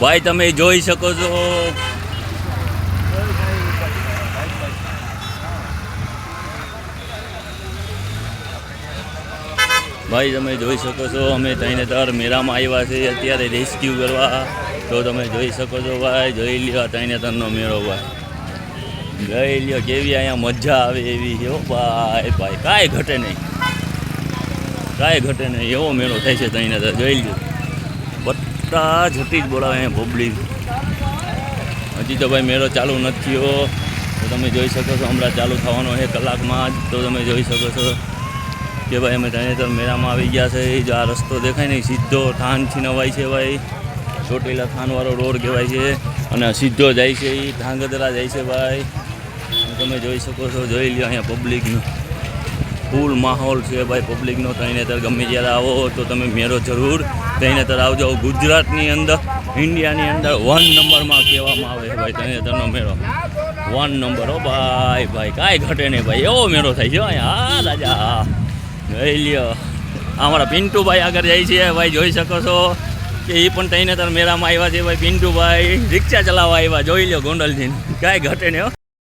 ભાઈ, તમે જોઈ શકો છો. ભાઈ, તમે જોઈ શકો છો, અમે તઈને તર મેળામાં આવ્યા છીએ. અત્યારે રેસ્ક્યુ કરવા. તો તમે જોઈ શકો છો, ભાઈ, જોઈ લ્યો તઈને તરનો મેળો, ભાઈ. જોઈ લ્યો કેવી અહીંયા મજા આવે એવી. હો, ભાઈ ભાઈ, કાંઈ ઘટે નહીં. કાંઈ ઘટે નહીં. એવો મેળો થાય છે તઈને તર જોઈ લ્યો. બધા જતી જ બોલાવે પબ્લિક હજી તો ભાઈ મેળો ચાલુ નથી થયો તો તમે જોઈ શકો છો, હમણાં ચાલુ થવાનો છે કલાકમાં જ. તો તમે જોઈ શકો છો કે ભાઈ અમે તો મેળામાં આવી ગયા છે. જો આ રસ્તો દેખાય ને સીધો થાન છીનવાય છે ભાઈ. ચોટીલા થાનવાળો રોડ કહેવાય છે. અને સીધો જાય છે એ ધાંગધરા જાય છે ભાઈ. તમે જોઈ શકો છો, જોઈ લ્યો અહીંયા પબ્લિકનો. ફૂલ માહોલ છે ભાઈ પબ્લિકનો તરણેતર ગમે જ્યારે આવો તો તમે મેળો જરૂર. તરણેતર આવજો ગુજરાતની અંદર, ઇન્ડિયાની અંદર વન નંબરમાં કહેવામાં આવે છે ભાઈ તરણેતરનો મેળો. વન નંબર હો ભાઈ ભાઈ, કાંઈ ઘટે નહીં ભાઈ, એવો મેળો થાય છે હા, રાજા, હા. જોઈ લ્યો. અમારા પિન્ટુભાઈ આગળ જાય છે, ભાઈ, જોઈ શકો છો કે એ પણ તઈને તાર મેળામાં આવ્યા છે ભાઈ, પિન્ટુભાઈ. રિક્ષા ચલાવવા આવ્યા, જોઈ લ્યો ગોંડલજીને કાંઈ ઘટે નહીં, હો.